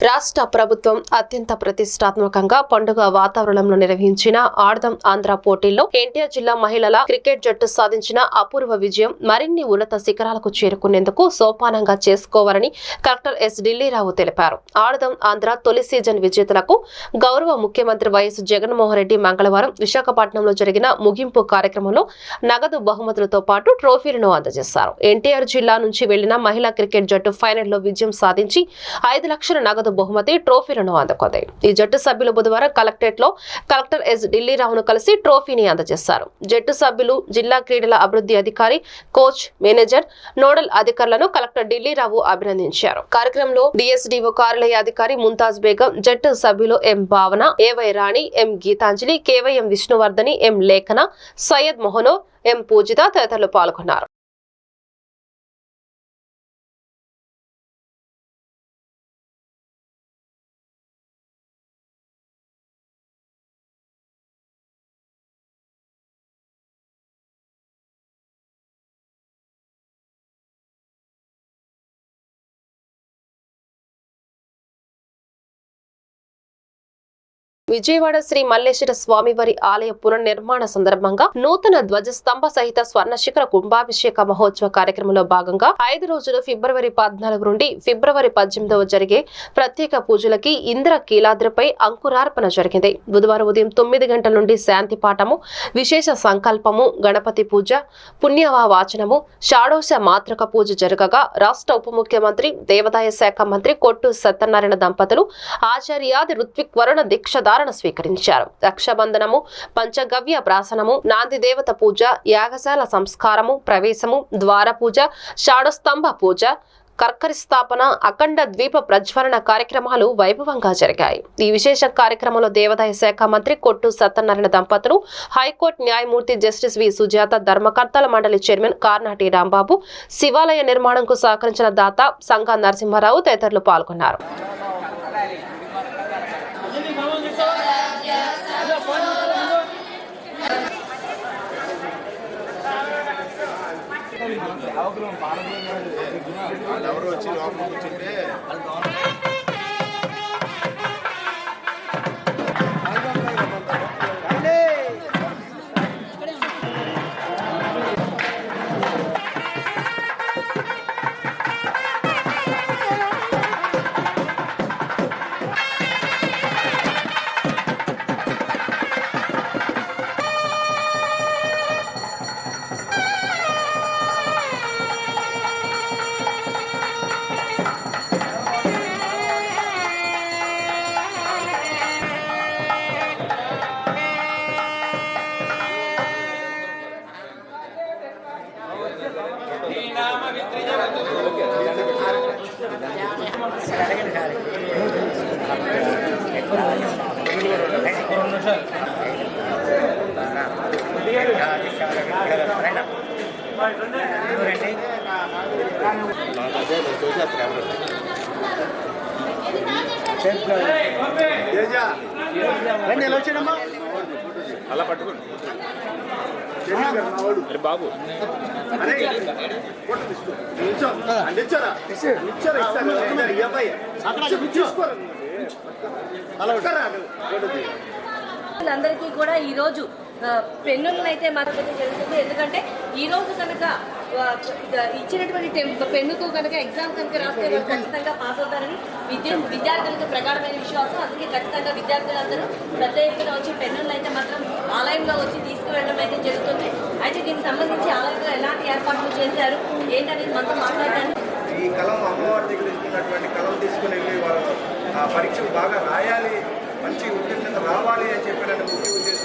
రాష్ట్ర ప్రభుత్వం అత్యంత ప్రతిష్టాత్మకంగా పండుగ వాతావరణంలో నిర్వహించిన ఆర్దం ఆంధ్ర పోటీల్లో ఎన్టీఆర్ జిల్లా మహిళల క్రికెట్ జట్టు సాధించిన అపూర్వ విజయం మరిన్ని ఉన్నత శిఖరాలకు చేరుకునేందుకు సోపానంగా చేసుకోవాలని కలెక్టర్ ఎస్ ఢిల్లీరావు తెలిపారు. ఆడదం ఆంధ్ర తొలి సీజన్ విజేతలకు గౌరవ ముఖ్యమంత్రి వైఎస్ జగన్మోహన్ రెడ్డి మంగళవారం విశాఖపట్నంలో జరిగిన ముగింపు కార్యక్రమంలో నగదు బహుమతులతో పాటు ట్రోఫీలను అందజేశారు. ఎన్టీఆర్ జిల్లా నుంచి వెళ్ళిన మహిళా క్రికెట్ జట్టు ఫైనల్లో విజయం సాధించి ఐదు లక్షల నగదు బహుమతి ట్రోఫీలను అందుకుంది. ఈ జట్టు సభ్యులు బుధవారం కలెక్టరేట్లో కలెక్టర్ ఎస్ ఢిల్లీరావును కలిసి ట్రోఫీని అందజేశారు. జట్టు సభ్యులు జిల్లా క్రీడల అభివృద్ధి అధికారి కోచ్ మేనేజర్ నోడల్ అధికారులను కలెక్టర్ ఢిల్లీరావు అభినందించారు. కార్యక్రమంలో డిఎస్డిఓ కార్యాలయ అధికారి ముంతాజ్ బేగం జట్టు సభ్యులు ఎం భావన ఏవై రాణి ఎం గీతాంజలి కేవైఎం విష్ణువర్ధని ఎం లేఖన సయ్యద్ మొహనో ఎం పూజిత తదితరులు పాల్గొన్నారు. విజయవాడ శ్రీ మల్లేశ్వర స్వామివారి ఆలయ పునర్నిర్మాణ సందర్భంగా నూతన ధ్వజస్తంభ సహిత స్వర్ణ శిఖర కుంభాభిషేక మహోత్సవ కార్యక్రమంలో భాగంగా ఐదు రోజులు ఫిబ్రవరి పద్నాలుగు నుండి ఫిబ్రవరి పద్దెనిమిదవ జరిగే ప్రత్యేక పూజలకి ఇంద్ర కీలాద్రిపై అంకురార్పణ జరిగింది. బుధవారం ఉదయం తొమ్మిది గంటల నుండి శాంతి పాఠము విశేష సంకల్పము గణపతి పూజ పుణ్యవా వాచనము షాడోశ మాతృక పూజ జరగగా రాష్ట్ర ఉప ముఖ్యమంత్రి దేవాదాయ శాఖ మంత్రి కొట్టు సత్యనారాయణ దంపతులు ఆచార్యాది ఋత్విక్ వరుణ దీక్షధారణ స్వీకరించారు. రక్షాబంధనము పంచగవ్య ప్రాసనము నాంది దేవత పూజ యాగశాల సంస్కారము ప్రవేశము ద్వార పూజ షాడస్తంభ పూజ కర్కరి స్థాపన అఖండ ద్వీప ప్రజ్వలన కార్యక్రమాలు వైభవంగా జరిగాయి. ఈ విశేష కార్యక్రమంలో దేవాదాయ శాఖ మంత్రి కొట్టు సత్యనారాయణ దంపతులు హైకోర్టు న్యాయమూర్తి జస్టిస్ వి. సుజాత ధర్మకర్తల మండలి చైర్మన్ కార్నాటి రాంబాబు శివాలయ నిర్మాణంకు సహకరించిన దాత సంఘ నరసింహారావు తదితరులు పాల్గొన్నారు. రండి ఎలా వచ్చాడమ్మా అలా పట్టుకోండి బాబు అందరికీ కూడా ఈ రోజు పెన్నులను అయితే మాకు జరుగుతుంది. ఎందుకంటే ఈ రోజు కనుక ఇచ్చినటువంటి టెం- పెన్నుతో కనుక ఎగ్జామ్ కనుక రాస్తే వాళ్ళు ఖచ్చితంగా పాస్ అవుతారని విద్య విద్యార్థులకు ప్రగాఢమైన విశ్వాసం. అందుకే ఖచ్చితంగా విద్యార్థులందరూ పెద్ద ఎత్తున వచ్చి పెన్నులను అయితే మాత్రం ఆలయంలో వచ్చి తీసుకువెళ్ళడం అయితే జరుగుతుంది. అయితే దీనికి సంబంధించి ఆలయంలో ఎలాంటి ఏర్పాట్లు చేశారు? ఏంటనేది మనతో మాట్లాడడానికి ఈ కలం అమ్మవారి దగ్గర ఇస్తున్నటువంటి కలం తీసుకుని వెళ్ళి వాళ్ళు ఆ పరీక్షలు బాగా రాయాలి మంచి ఉద్యోగం రావాలి అని చెప్పిన ముఖ్య ఉద్దేశంతో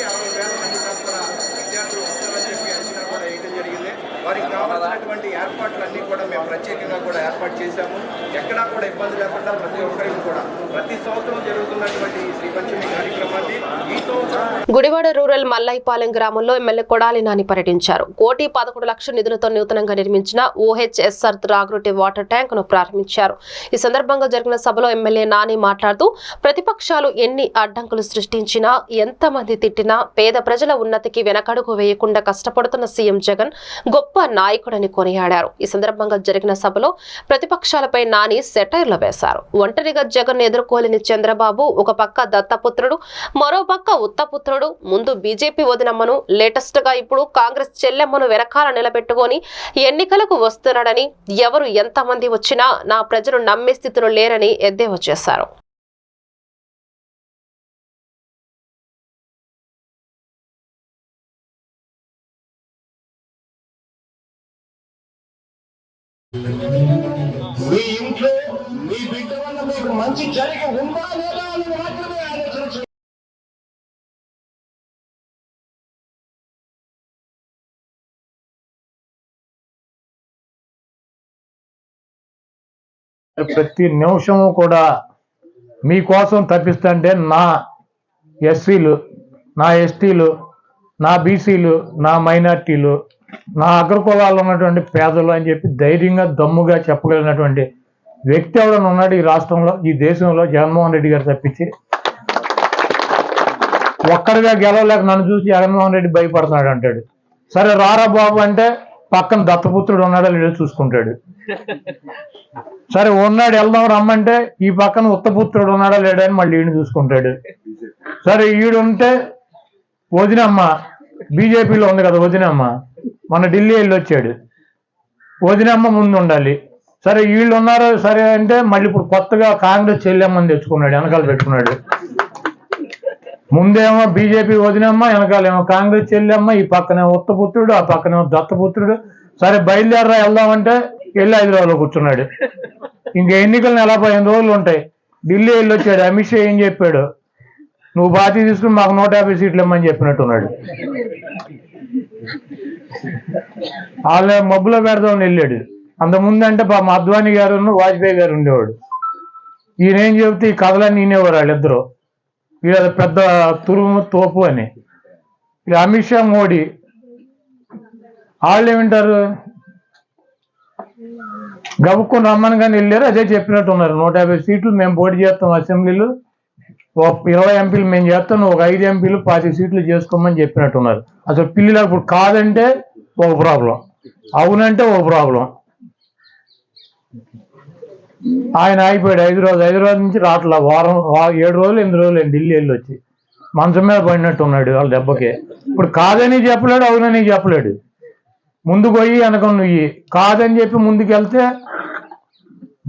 యాభై నుంచి అరవై వేల మంది దాకా కూడా విద్యార్థులు వస్తారని చెప్పి అంచనా కూడా వేయడం జరిగింది వారికి కావాల్సినటువంటి ఏర్పాట్లన్నీ కూడా మేము ప్రత్యేకంగా కూడా ఏర్పాటు చేశాము. ఎక్కడా కూడా ఇబ్బంది లేకుండా ప్రతి ఒక్కరికి కూడా ప్రతి సంవత్సరం జరుగుతున్నటువంటి ఈ శ్రీ పంచమి కార్యక్రమాన్ని ఈ సంవత్సరం గుడివాడ రూరల్ మల్లైపాలెం గ్రామంలో ఎమ్మెల్యే కొడాలి నాని పర్యటించారు. కోటి పదకొండు లక్షల నిధులతో నూతనంగా నిర్మించిన ఓహెచ్ఎస్ఆర్ త్రాగునీటి వాటర్ ట్యాంక్ను ప్రారంభించారు. ఈ సందర్భంగా జరిగిన సభలో ఎమ్మెల్యే నాని మాట్లాడుతూ ప్రతిపక్షాలు ఎన్ని అడ్డంకులు సృష్టించినా ఎంతమంది తిట్టినా పేద ప్రజల ఉన్నతికి వెనకడుగు వేయకుండా కష్టపడుతున్న సీఎం జగన్ గొప్ప గొప్ప నాయకుడని కొనియాడారు. ఈ సందర్భంగా జరిగిన సభలో ప్రతిపక్షాలపై నాని సెటైర్లు వేశారు. ఒంటరిగా జగన్ ఎదుర్కోలేని చంద్రబాబు ఒక పక్క దత్తపుత్రుడు మరో పక్క ఉత్తపుత్రుడు ముందు బీజేపీ వదినమ్మను లేటెస్ట్గా ఇప్పుడు కాంగ్రెస్ చెల్లెమ్మను వెనకాల నిలబెట్టుకొని ఎన్నికలకు వస్తున్నాడని ఎవరు ఎంతమంది వచ్చినా నా ప్రజలు నమ్మే స్థితిలో లేరని ఎద్దేవా చేశారు. మీ ఇంట్లో మీ బిడ్డ వల్ల మీకు మంచి జరిగి ఉందా లేదా అని మాత్రమే ఆలోచించండి ప్రతి నిమిషము కూడా మీకోసం తప్పిస్తుంటే నా ఎస్సీలు నా ఎస్టీలు నా బీసీలు నా మైనార్టీలు నా అగ్రకులాల్లో ఉన్నటువంటి పేదలు అని చెప్పి ధైర్యంగా దమ్ముగా చెప్పగలిగినటువంటి వ్యక్తి ఎవరైనా ఉన్నాడు ఈ రాష్ట్రంలో ఈ దేశంలో? జగన్మోహన్ రెడ్డి గారు తప్పించి. ఒక్కడిగా గెలవలేక నన్ను చూసి జగన్మోహన్ రెడ్డి భయపడుతున్నాడు అంటాడు. సరే రారా బాబు అంటే పక్కన దత్తపుత్రుడు ఉన్నాడో లేదో చూసుకుంటాడు. సరే ఉన్నాడు వెళ్దాం రమ్మంటే ఈ పక్కన ఉత్తపుత్రుడు ఉన్నాడా లేడా అని మళ్ళీ ఈయన చూసుకుంటాడు. సరే ఈడుంటే వదినమ్మ బీజేపీలో ఉంది కదా వదినమ్మ. మన ఢిల్లీ వెళ్ళి వచ్చాడు వదినమ్మ ముందు ఉండాలి సరే వీళ్ళు ఉన్నారు సరే అంటే మళ్ళీ ఇప్పుడు కొత్తగా కాంగ్రెస్ చెల్లెమ్మని తెచ్చుకున్నాడు వెనకాల పెట్టుకున్నాడు. ముందేమో బీజేపీ వదినమ్మ వెనకాలేమో కాంగ్రెస్ చెల్లెమ్మ ఈ పక్కనే ఉత్తపుత్రుడు ఆ పక్కనేమో దత్తపుత్రుడు సరే బయలుదేరరా వెళ్దామంటే వెళ్ళి హైదరాబాద్లో కూర్చున్నాడు. ఇంక ఎన్నికలు నెల పదిహేను రోజులు ఉంటాయి. ఢిల్లీ వెళ్ళి వచ్చాడు అమిత్ షా ఏం చెప్పాడు? నువ్వు బాధ్యత తీసుకుని మాకు నూట యాభై సీట్లు ఇమ్మని చెప్పినట్టున్నాడు. వాళ్ళ మబ్బులో పెడదామని వెళ్ళాడు. అంత ముందంటే పాప అద్వానీ గారు వాజ్పేయి గారు ఉండేవాడు. ఈయన ఏం చెబితే ఈ కథలన్నీ వినేవారు వాళ్ళిద్దరు. వీళ్ళ పెద్ద తురుము తోపు అని. అమిత్ షా మోడీ వాళ్ళు ఏమింటారు? గబుక్కుని రమ్మని కానీ వెళ్ళారు అదే చెప్పినట్టు ఉన్నారు నూట యాభై సీట్లు మేము పోటీ చేస్తాం అసెంబ్లీలో. ఒక ఇరవై ఎంపీలు మేము చేస్తాం ఒక ఐదు ఎంపీలు పాతి సీట్లు చేసుకోమని చెప్పినట్టున్నారు. అసలు పిల్లలు ఇప్పుడు కాదంటే ఒక ప్రాబ్లం. అవునంటే ఒక ప్రాబ్లం. ఆయన అయిపోయాడు హైదరాబాద్ హైదరాబాద్ నుంచి రాట్లా. వారం ఏడు రోజులు ఎనిమిది రోజులు ఢిల్లీ వెళ్ళి వచ్చి. మంచం మీద పడినట్టు ఉన్నాడు వాళ్ళ దెబ్బకి. ఇప్పుడు కాదని చెప్పలేడు అవునని చెప్పలేడు. ముందుకు పోయి వెనక నువ్వు కాదని చెప్పి ముందుకు వెళ్తే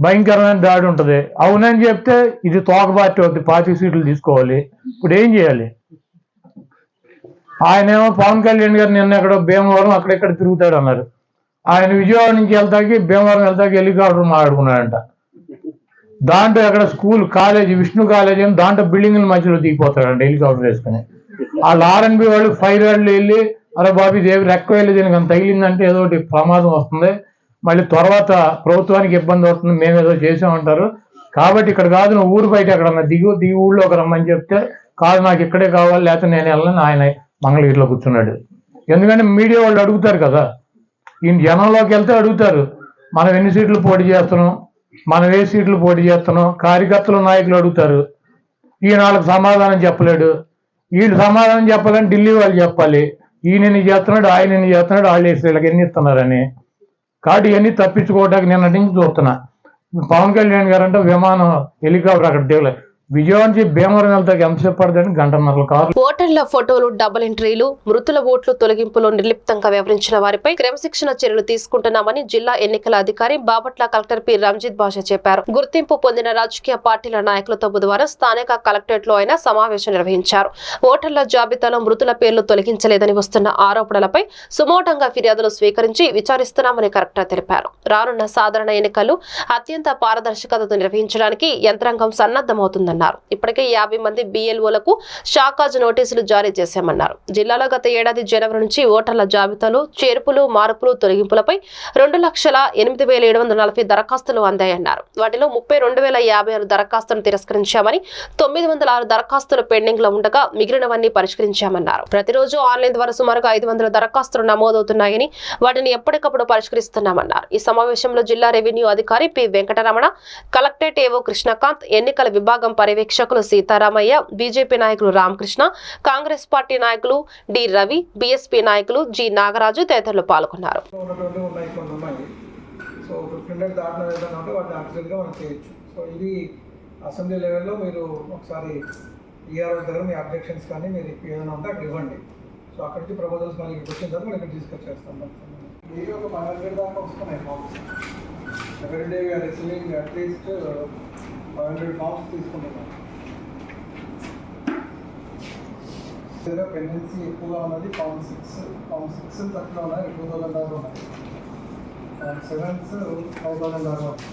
భయంకరమైన దాడి ఉంటుంది. అవునని చెప్తే ఇది తోక పార్టీ అవుతుంది పార్టీ సీట్లు తీసుకోవాలి. ఇప్పుడు ఏం చేయాలి? ఆయనేమో పవన్ కళ్యాణ్ గారు నిన్న ఎక్కడ భీమవరం అక్కడెక్కడ తిరుగుతాడు అన్నారు. ఆయన విజయవాడ నుంచి వెళ్తాకి భీమవరం వెళ్తాకి హెలికాప్టర్ మాట్లాడుకున్నాడంట దాంట్లో ఎక్కడ స్కూల్ కాలేజీ విష్ణు కాలేజీ అని దాంట్లో బిల్డింగ్ల మధ్యలో దిగిపోతాడంట హెలికాప్టర్ వేసుకుని. వాళ్ళు ఆర్ఎన్బి వాళ్ళు ఫైర్ వాళ్ళు వెళ్ళి అరే బాబు దేవి రెక్క వెళ్ళి దీనికి అంత తగిలిందంటే ఏదో ఒకటి ప్రమాదం వస్తుంది. మళ్ళీ తర్వాత ప్రభుత్వానికి ఇబ్బంది అవుతుంది మేము ఏదో చేసామంటారు కాబట్టి ఇక్కడ కాదు నువ్వు ఊరు బయట ఎక్కడ దిగు దిగు ఊళ్ళోకి రమ్మని చెప్తే కాదు నాకు ఇక్కడే కావాలి లేకపోతే నేను వెళ్ళను ఆయన మంగళగిరిలో కూర్చున్నాడు. ఎందుకంటే మీడియా వాళ్ళు అడుగుతారు కదా. ఈ జనంలోకి వెళ్తే అడుగుతారు మనం ఎన్ని సీట్లు పోటీ చేస్తున్నాం? మనం ఏ సీట్లు పోటీ చేస్తున్నాం? కార్యకర్తలు నాయకులు అడుగుతారు. ఈయన వాళ్ళకి సమాధానం చెప్పలేడు. వీళ్ళు సమాధానం చెప్పాలని ఢిల్లీ వాళ్ళు చెప్పాలి. ఈయన చేస్తున్నాడు? ఆయన చేస్తున్నాడు? వాళ్ళు వేసి వీళ్ళకి ఎన్ని ఇస్తున్నారని? కాటి ఇవన్నీ తప్పించుకోవడానికి నిన్నటి నుంచి చూస్తున్నా. పవన్ కళ్యాణ్ గారు అంటే విమానం హెలికాప్టర్ అక్కడ దిగలే విజయవాడ నుంచి భీమవరం వెళ్తాకి ఎంతసేపు పడదని గంటన్నర కారు. ఓటర్ల ఫోటోలు డబుల్ ఎంట్రీలు మృతుల ఓట్లు తొలగింపులో నిర్లిప్తంగా వ్యవహరించిన వారిపై క్రమశిక్షణ చర్యలు తీసుకుంటున్నామని జిల్లా ఎన్నికల అధికారి బాపట్ల కలెక్టర్ పి. రంజిత్ భాష చెప్పారు. గుర్తింపు పొందిన రాజకీయ పార్టీల నాయకులతో బుధవారం స్థానిక కలెక్టరేట్లో ఆయన సమావేశం నిర్వహించారు. ఓటర్ల జాబితాలో మృతుల పేర్లు తొలగించలేదని వస్తున్న ఆరోపణలపై సుమోటంగా ఫిర్యాదులు స్వీకరించి విచారిస్తున్నామని కలెక్టర్ తెలిపారు. రానున్న సాధారణ ఎన్నికలు అత్యంత పారదర్శకతతో నిర్వహించడానికి యంత్రాంగం సన్నద్దమవుతుందన్నారు ఇప్పటికే యాభై మంది బిఎల్ఓలకు షాకాజ్ నోటీసులు జారీ చేశామన్నారు. జిల్లాలో గత ఏడాది జనవరి నుంచి ఓటర్ల జాబితాలో చేర్పులు మార్పులు తొలగింపులపై రెండు లక్షల ఎనిమిది వేల ఏడు వందల నలభై దరఖాస్తులు అందాయన్నారు. వాటిలో ముప్పై రెండు వేల యాభై ఆరు దరఖాస్తులను తిరస్కరించామని తొమ్మిది వందల ఆరు దరఖాస్తులు పెండింగ్లో ఉండగా మిగిలినవన్నీ పరిష్కరించామన్నారు. ప్రతిరోజు ఆన్లైన్ ద్వారా సుమారుగా ఐదు వందల దరఖాస్తులు నమోదవుతున్నాయని వాటిని ఎప్పటికప్పుడు పరిష్కరిస్తున్నామన్నారు. ఈ సమావేశంలో జిల్లా రెవెన్యూ అధికారి పి వెంకటరమణ కలెక్టరేట్ ఏవో కృష్ణకాంత్ ఎన్నికల విభాగం పర్య పర్యవేక్షకులు సీతారామయ్య బీజేపీ నాయకులు రామకృష్ణ కాంగ్రెస్ పార్టీ నాయకులు డి రవి బీఎస్పీ నాయకులు జి నాగరాజు తదితరులు పాల్గొన్నారు. సో ఫిఫ్టీన్ హండ్రెడ్ దాటిన ఏదైనా ఉంటే వాటిని యాక్చువల్గా మనం చేయొచ్చు. సో ఇది అసెంబ్లీ లెవెల్లో మీరు ఒకసారి ఈఆర్ఓ దగ్గర మీ అబ్జెక్షన్స్ కానీ మీరు ఏదైనా ఉంటే అక్కడ ఇవ్వండి. సో అక్కడి నుంచి ప్రపోజల్స్ మళ్ళీ ఇక్కడికి వచ్చిన తర్వాత మనం ఇక్కడ తీసుకొచ్చేస్తాం డైలీ ఒక హండ్రెడ్ దాకా వస్తున్నాయి forms. We are receiving at least five hundred forms తీసుకుంటున్నాం ఏదో పెండెన్సీ ఎక్కువగా ఉన్నది ఫార్మ్ సిక్స్ ఫార్మ్ సిక్స్ తక్కువ ఉన్నాయి టూ థౌసండ్ దాకా ఉన్నాయి ఫార్మ్ సెవెన్స్ ఫైవ్ థౌసండ్ దాకా ఉన్నాయి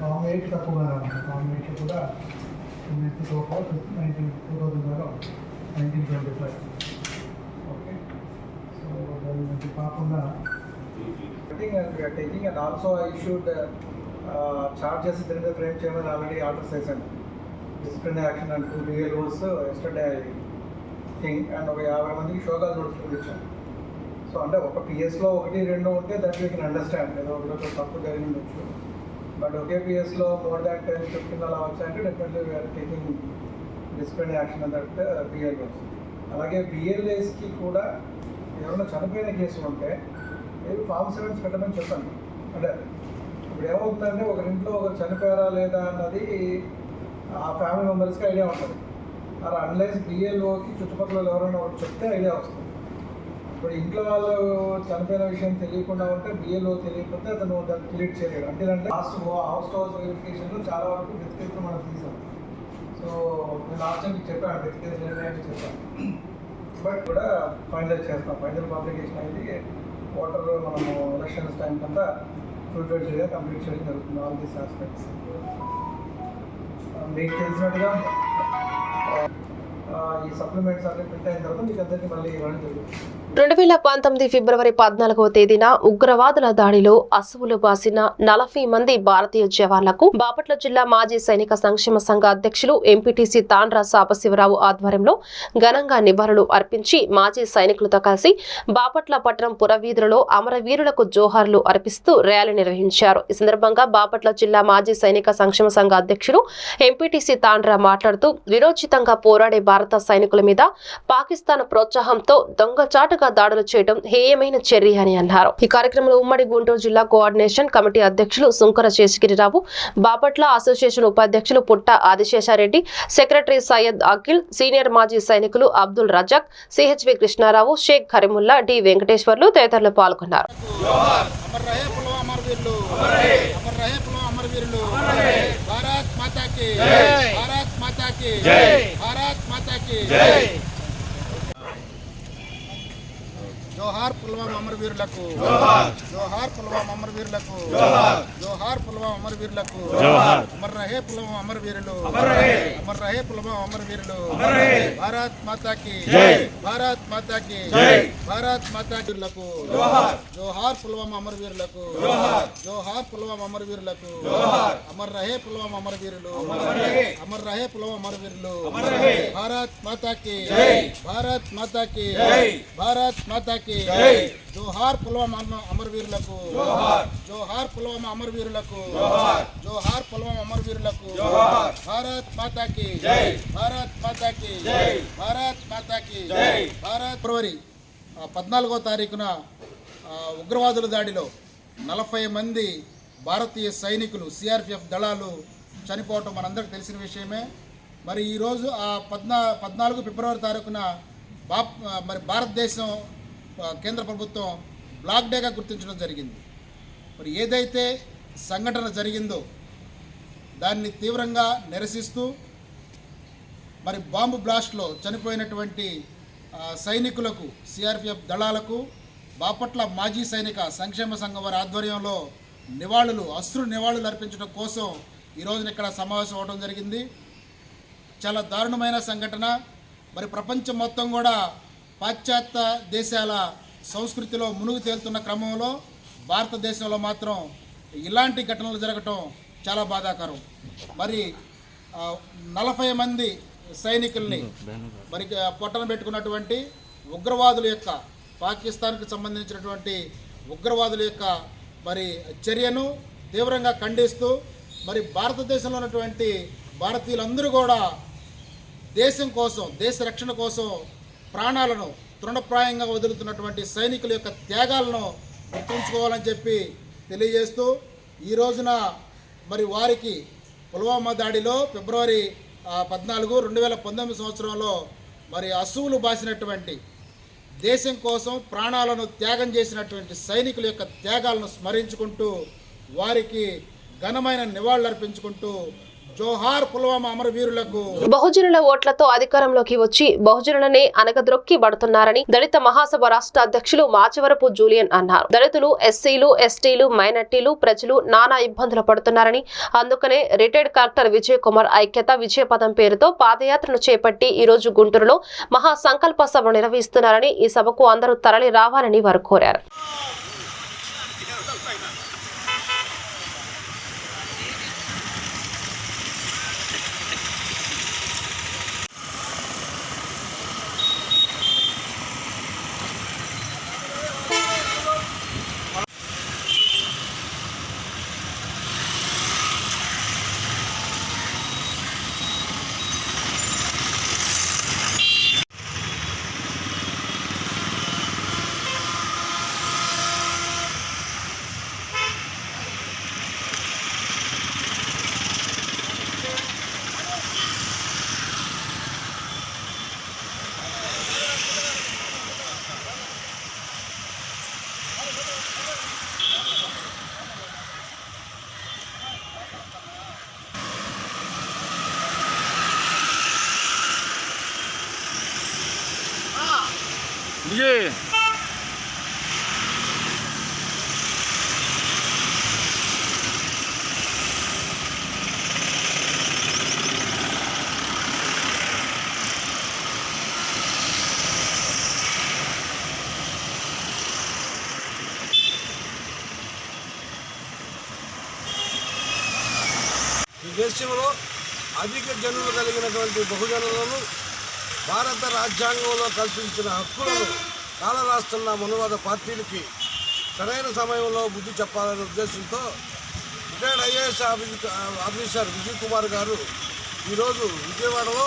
ఫార్మ్ ఎయిట్ తక్కువగా ఉన్నాయి ఫార్మ్ ఎయిట్ కూడా టోటల్ నైన్టీన్ టూ థౌసండ్ దాకా nineteen twenty five okay so దాని నుంచి కాకుండా taking and we are taking and also I should charges దీని మీద ఫ్రేమ్ చేయమని ఆల్రెడీ ఆర్డర్స్ వేసాను disciplinary action and to rules yesterday thing and ఒక యాభై మందికి షోగా నోటీసులు ఇచ్చాను సో అంటే ఒక పిఎస్లో ఒకటి రెండు ఉంటే దట్ యూ కెన్ అండర్స్టాండ్ ఏదో ఒకటి తప్పు జరిగి ఉండొచ్చు బట్ ఒకే పిఎస్లో మోర్ దాన్ టెన్ ఫిఫ్టీన్ అలా వచ్చాయంటే definitely we are taking disciplinary action on that అలాగే బిఎల్ఏస్కి కూడా ఎవరైనా చనిపోయిన కేసులు ఉంటే మీరు ఫామ్ సెవెన్స్ పెట్టమని చెప్పండి. అంటే ఇప్పుడు ఏమవుతుందంటే ఒక ఇంట్లో ఒకరు చనిపోయారా లేదా అన్నది ఆ ఫ్యామిలీ మెంబర్స్కి ఐడియా ఉంటుంది. అలా అన్లైస్ బిఎల్ఓకి చుట్టుపక్కల ఎవరైనా ఒకటి చెప్తే ఐడియా వస్తుంది. ఇప్పుడు ఇంట్లో వాళ్ళు చనిపోయిన విషయం తెలియకుండా ఉంటే బిఎల్ఓ తెలియకపోతే అతను దాన్ని క్లియర్ చేయలేడు. అంటే లాస్ట్ హౌస్ హౌస్ వెరిఫికేషన్లో చాలా వరకు డెత్ కేసులు మనం తీసాం సో నేను లాస్ట్ టైం చెప్పాను డెత్ కేసులు ఏంటంటే చెప్పాను. బట్ కూడా ఫైనల్ చేస్తాం. ఫైనల్ పబ్లికేషన్ అయితే ఓటర్ మనము ఎలక్షన్స్ టైం కంతా ఫుల్ఫిల్ చేయగా కంప్లీట్ చేయడం జరుగుతుంది ఆల్ దీస్ ఆస్పెక్ట్స్ మీకు తెలిసినట్టుగా uh, ఈ సప్లిమెంట్స్ అన్ని ప్రింట్ అయిన తర్వాత మీకు అందరికీ మళ్ళీ ఇవ్వడం జరుగుతుంది. రెండు వేల పంతొమ్మిది ఫిబ్రవరి పద్నాలుగవ తేదీన ఉగ్రవాదుల దాడిలో అసువులు బాసిన నలభై మంది భారతీయ జవాన్లకు బాపట్ల జిల్లా మాజీ సైనిక సంక్షేమ సంఘ అధ్యక్షులు ఎంపీటీసీ తాండ్రా సాంబశివరావు ఆధ్వర్యంలో ఘనంగా నివాళులు అర్పించి మాజీ సైనికులతో కలిసి బాపట్ల పట్టణం పురవీధులలో అమరవీరులకు జోహార్లు అర్పిస్తూ ర్యాలీ నిర్వహించారు. ఈ సందర్భంగా బాపట్ల జిల్లా మాజీ సైనిక సంక్షేమ సంఘ అధ్యక్షుడు ఎంపీటీసీ తాండ్రా మాట్లాడుతూ విరోచితంగా పోరాడే భారత సైనికుల మీద పాకిస్తాన్ ప్రోత్సాహంతో హింసక దాడులు చేయడం హేయమైన చర్య అని అన్నారు. ఈ కార్యక్రమంలో ఉమ్మడి గుంటూరు జిల్లా కోఆర్డినేషన్ కమిటీ అధ్యక్షులు సుంకర శేషగిరిరావు బాపట్ల అసోసియేషన్ ఉపాధ్యక్షులు పుట్ట ఆదిశేషారెడ్డి సెక్రటరీ సయ్యద్ అఖిల్ సీనియర్ మాజీ సైనికులు అబ్దుల్ రజాక్ సిహెచ్వి కృష్ణారావు షేక్ కరీముల్లా డి వెంకటేశ్వర్లు తదితరులు పాల్గొన్నారు. భారత్ భారత్ జోహార్ పుల్వామా అమరవీరులకు జోహార్. పుల్వామా అమరవీరులకు జోహార్. పుల్వామా అమరవీరులకు అమర్ రహే పుల్వామా అమరవీరులు అమర్ రహే. పుల్వామా అమరవీరులు భారత్ మాతాకి. భారత్ మాతాకి. భారత్ మాతాకి జోహార్. పుల్వామా అమరవీరులకు జోహార్. పుల్వామా అమరవీరులకు అమర్ రహే పుల్వామా అమరవీరులు అమర్ రహే. పుల్వామా అమరవీరులు భారత్ మాతాకి. భారత్ మాతాకి. భారత్ మాతాకి. జోహార్ పుల్వామా అమ- అమరవీరులకు జోహార్. పుల్వామా అమరవీరులకు జోహార్. పుల్వామా అమరవీరులకు భారత్ మాతాకి భారత్ మాతాకి భారత్ మాతాకి భారత్. ఫిబ్రవరి పద్నాలుగో తారీఖున ఉగ్రవాదుల దాడిలో నలభై మంది భారతీయ సైనికులు సిఆర్పిఎఫ్ దళాలు చనిపోవటం మనందరికీ తెలిసిన విషయమే. మరి ఈరోజు ఆ పద్నా పద్నాలుగు ఫిబ్రవరి తారీఖున బా మరి భారతదేశం కేంద్ర ప్రభుత్వం బ్లాక్ డేగా గుర్తించడం జరిగింది. మరి ఏదైతే సంఘటన జరిగిందో దాన్ని తీవ్రంగా నిరసిస్తూ మరి బాంబు బ్లాస్ట్లో చనిపోయినటువంటి సైనికులకు సిఆర్పిఎఫ్ దళాలకు బాపట్ల మాజీ సైనిక సంక్షేమ సంఘం వారి ఆధ్వర్యంలో నివాళులు అశ్రు నివాళులు అర్పించడం కోసం ఈ ఇక్కడ సమావేశం అవడం జరిగింది. చాలా దారుణమైన సంఘటన. మరి ప్రపంచం మొత్తం కూడా పాశ్చాత్య దేశాల సంస్కృతిలో మునుగు తేలుతున్న క్రమంలో భారతదేశంలో మాత్రం ఇలాంటి ఘటనలు జరగటం చాలా బాధాకరం. మరి నలభై మంది సైనికుల్ని మరి పొట్టన పెట్టుకున్నటువంటి ఉగ్రవాదుల యొక్క పాకిస్తాన్కి సంబంధించినటువంటి ఉగ్రవాదుల యొక్క మరి చర్యను తీవ్రంగా ఖండిస్తూ మరి భారతదేశంలో ఉన్నటువంటి భారతీయులందరూ కూడా దేశం కోసం దేశ రక్షణ కోసం ప్రాణాలను తృణప్రాయంగా వదులుతున్నటువంటి సైనికుల యొక్క త్యాగాలను గుర్తుంచుకోవాలని చెప్పి తెలియజేస్తూ ఈ రోజున మరి వారికి పుల్వామా దాడిలో ఫిబ్రవరి పద్నాలుగు రెండు వేల పంతొమ్మిది సంవత్సరంలో మరి అసువులు బాసినటువంటి దేశం కోసం ప్రాణాలను త్యాగం చేసినటువంటి సైనికుల యొక్క త్యాగాలను స్మరించుకుంటూ వారికి ఘనమైన నివాళులర్పించుకుంటూ జోహార్ పుల్వామా అమరవీరులకు. బహుజనుల ఓట్లతో అధికారంలోకి వచ్చి బహుజనులనే అనగద్రొక్కి పడుతున్నారని దళిత మహాసభ రాష్ట్ర అధ్యక్షులు మాచవరపు జూలియన్ అన్నారు. దళితులు ఎస్సీలు ఎస్టీలు మైనార్టీలు ప్రజలు నానా ఇబ్బందులు పడుతున్నారని అందుకనే రిటైర్డ్ కలెక్టర్ విజయ్ కుమార్ ఐక్యత విజయపదం పేరుతో పాదయాత్రను చేపట్టి ఈ రోజు గుంటూరులో మహాసంకల్ప సభ నిర్వహిస్తున్నారని ఈ సభకు అందరూ తరలి రావాలని వారు కోరారు విజయ్ ఈ దేశంలో అధిక జనులు కలిగినటువంటి బహుజనులను భారత రాజ్యాంగంలో కల్పించిన హక్కులను కాలరాస్తున్న మనువాద పార్టీలకి సరైన సమయంలో బుద్ధి చెప్పాలనే ఉద్దేశంతో retired IAS officer Vijay Kumar garu ఈరోజు విజయవాడలో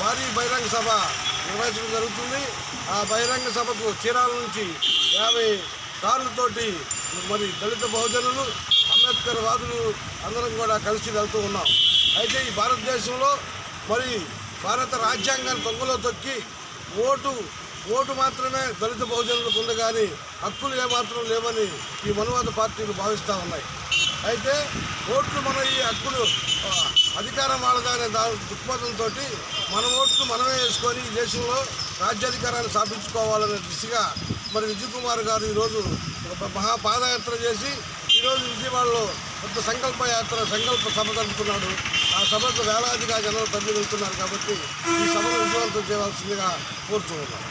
భారీ బహిరంగ సభ నిర్వహించడం జరుగుతుంది. ఆ బహిరంగ సభకు చీరాల నుంచి యాభై కార్లతోటి మరి దళిత బహుజనులు అంబేద్కర్ వాదులు అందరం కూడా కలిసి వెళ్తూ ఉన్నాం. అయితే ఈ భారతదేశంలో మరి భారత రాజ్యాంగాన్ని తొంగలో తొక్కి ఓటు ఓటు మాత్రమే దళిత బహుజనులకు ఉంది కానీ హక్కులు ఏమాత్రం లేవని ఈ మనువాద పార్టీలు భావిస్తూ ఉన్నాయి. అయితే ఓట్లు మన ఈ హక్కులు అధికారం వాళ్ళదనే దాని దృక్పథంతో మన ఓట్లు మనమే వేసుకొని ఈ దేశంలో రాజ్యాధికారాన్ని స్థాపించుకోవాలనే దిశగా మరి విజయ్ కుమార్ గారు ఈరోజు మహాపాదయాత్ర మహా పాదయాత్ర చేసి ఈరోజు విజయవాడలో పెద్ద సంకల్ప యాత్ర సంకల్ప సభ జరుపుతున్నాడు. ఆ సభకు వేలాదిగా జనాలు తరలి వెళ్తున్నారు కాబట్టి ఈ సభను విజయవంతం చేయవలసిందిగా కోరుతున్నాను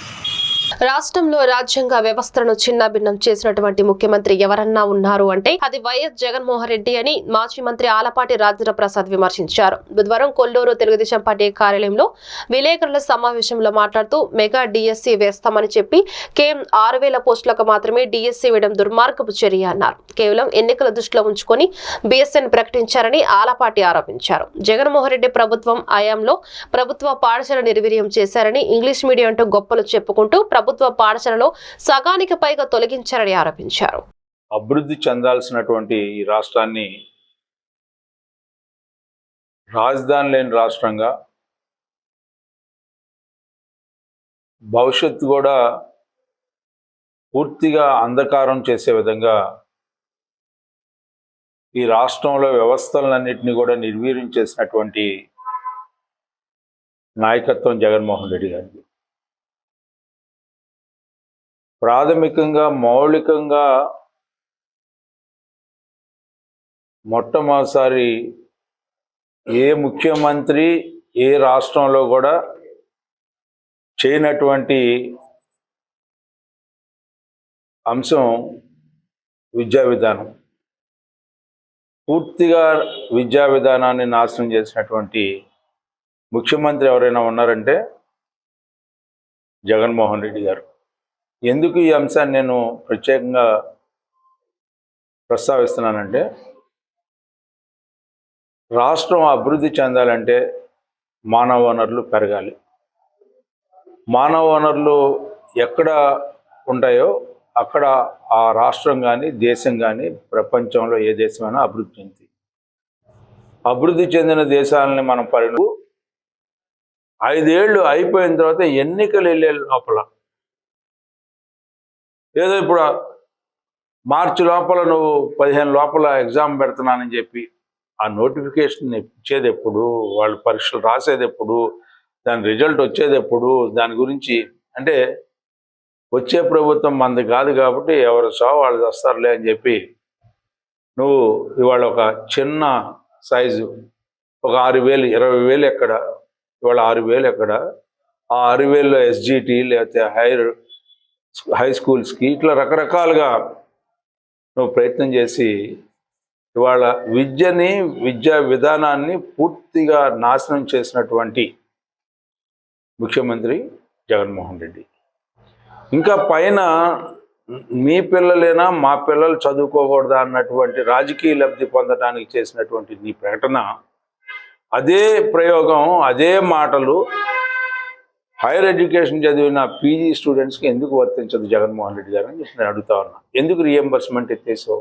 రాష్ట్రంలో రాజ్యాంగ వ్యవస్థను చిన్నాభిన్నం చేసినటువంటి ముఖ్యమంత్రి ఎవరన్నా ఉన్నారు అంటే అది వైఎస్ జగన్మోహన్ రెడ్డి అని మాజీ మంత్రి ఆలపాటి రాజేంద్ర ప్రసాద్ విమర్శించారు. బుధవారం కొల్లూరు తెలుగుదేశం పార్టీ కార్యాలయంలో విలేకరుల సమావేశంలో మాట్లాడుతూ మెగా డిఎస్సీ వేస్తామని చెప్పి కేవలం ఆరు వేల పోస్టులకు మాత్రమే డిఎస్సీ వేయడం దుర్మార్గపు చర్య అన్నారు. కేవలం ఎన్నికల దృష్టిలో ఉంచుకొని బిఎస్ఎన్ ప్రకటించారని ఆలపాటి ఆరోపించారు. జగన్మోహన్ రెడ్డి ప్రభుత్వం హయాంలో ప్రభుత్వ పాఠశాల నిర్వీర్యం చేశారని ఇంగ్లీష్ మీడియం అంటూ గొప్పలు చెప్పుకుంటూ ప్రభుత్వ పాఠశాలలో సగానికి పైగా తొలగించారని ఆరోపించారు. అభివృద్ధి చెందాల్సినటువంటి ఈ రాష్ట్రాన్ని రాజధాని లేని రాష్ట్రంగా భవిష్యత్తు కూడా పూర్తిగా అంధకారం చేసే విధంగా ఈ రాష్ట్రంలో వ్యవస్థలన్నింటినీ కూడా నిర్వీర్యం చేసినటువంటి నాయకత్వం జగన్మోహన్ రెడ్డి గారిది. ప్రాథమికంగా మౌలికంగా మొట్టమొదటిసారి ఏ ముఖ్యమంత్రి ఏ రాష్ట్రంలో కూడా చేయనటువంటి అంశం విద్యా విధానం. పూర్తిగా విద్యా విధానాన్ని నాశనం చేసినటువంటి ముఖ్యమంత్రి ఎవరైనా ఉన్నారంటే జగన్మోహన్ రెడ్డి గారు. ఎందుకు ఈ అంశాన్ని నేను ప్రత్యేకంగా ప్రస్తావిస్తున్నానంటే రాష్ట్రం అభివృద్ధి చెందాలంటే మానవ వనరులు పెరగాలి. మానవ వనరులు ఎక్కడ ఉంటాయో అక్కడ ఆ రాష్ట్రం కానీ దేశం కానీ ప్రపంచంలో ఏ దేశమైనా అభివృద్ధి చెంది అభివృద్ధి చెందిన దేశాలని మనం పరిణు ఐదేళ్ళు అయిపోయిన తర్వాత ఎన్నికలు వెళ్ళే లోపల ఏదో ఇప్పుడు మార్చి లోపల నువ్వు పదిహేను లోపల ఎగ్జామ్ పెడుతున్నానని చెప్పి ఆ నోటిఫికేషన్ ఇచ్చేది ఎప్పుడు వాళ్ళు పరీక్షలు రాసేది ఎప్పుడు దాని రిజల్ట్ వచ్చేది ఎప్పుడు దాని గురించి అంటే వచ్చే ప్రభుత్వం మంది కాదు కాబట్టి ఎవరు సావు వాళ్ళు వస్తారులే అని చెప్పి నువ్వు ఇవాళ ఒక చిన్న సైజు ఒక ఆరు వేలు ఇరవై వేలు ఎక్కడ ఇవాళ ఆరు వేలు ఎక్కడ ఆ ఆరు వేల్లో ఎస్జిటి లేకపోతే హైర్ హై స్కూల్స్కి ఇట్లా రకరకాలుగా నువ్వు ప్రయత్నం చేసి ఇవాళ విద్యని విద్యా విధానాన్ని పూర్తిగా నాశనం చేసినటువంటి ముఖ్యమంత్రి జగన్మోహన్ రెడ్డి. ఇంకా పైన మీ పిల్లలేనా మా పిల్లలు చదువుకోకూడదా అన్నటువంటి రాజకీయ లబ్ధి పొందడానికి చేసినటువంటి నీ ప్రకటన అదే ప్రయోగం అదే మాటలు హైయర్ ఎడ్యుకేషన్ చదివిన పీజీ స్టూడెంట్స్కి ఎందుకు వర్తించదు జగన్మోహన్ రెడ్డి గారు అని చెప్పి నేను అడుగుతా ఉన్నా. ఎందుకు రియంబర్స్మెంట్ ఎత్తేసావు?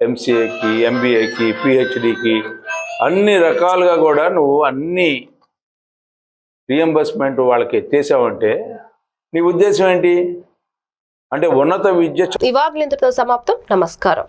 ఎంసీఏకి ఎంబీఏకి పిహెచ్డికి అన్ని రకాలుగా కూడా నువ్వు అన్ని రియంబర్స్మెంట్ వాళ్ళకి ఎత్తేసావంటే నీ ఉద్దేశం ఏంటి? అంటే ఉన్నత విద్య ఈ ఇంతటితో సమాప్తం. నమస్కారం.